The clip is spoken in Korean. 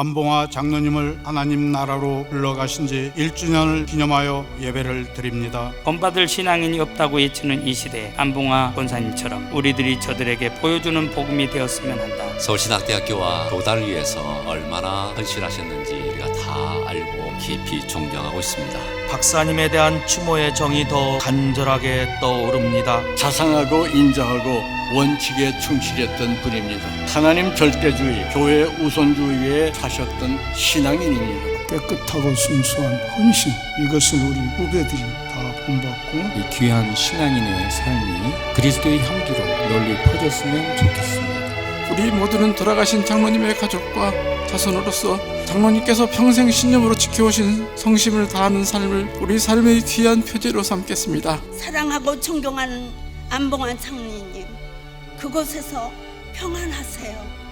안봉화 장로님을 하나님 나라로 불러가신 지 1주년을 기념하여 예배를 드립니다. 본받을 신앙인이 없다고 외치는 이 시대에 안봉화 권사님처럼 우리들이 저들에게 보여주는 복음이 되었으면 한다. 서울신학대학교와 도달을 위해서 얼마나 헌신하셨는지 우리가 다 알고 깊이 존경하고 있습니다. 박사님에 대한 추모의 정이 더 간절하게 떠오릅니다. 자상하고 인자하고 원칙에 충실했던 분입니다. 하나님 절대주의, 교회 우선주의에 사셨던 신앙인입니다. 깨끗하고 순수한 헌신 이것을 우리 후배들이 다 본받고 이 귀한 신앙인의 삶이 그리스도의 향기로 널리 퍼졌으면 좋겠습니다. 우리 모두는 돌아가신 장로님의 가족과 자손으로서 장로님께서 평생 신념으로 지켜오신 성심을 다하는 삶을 우리 삶의 귀한 표제로 삼겠습니다. 사랑하고 존경하는 안봉환 장로님 그곳에서 평안하세요.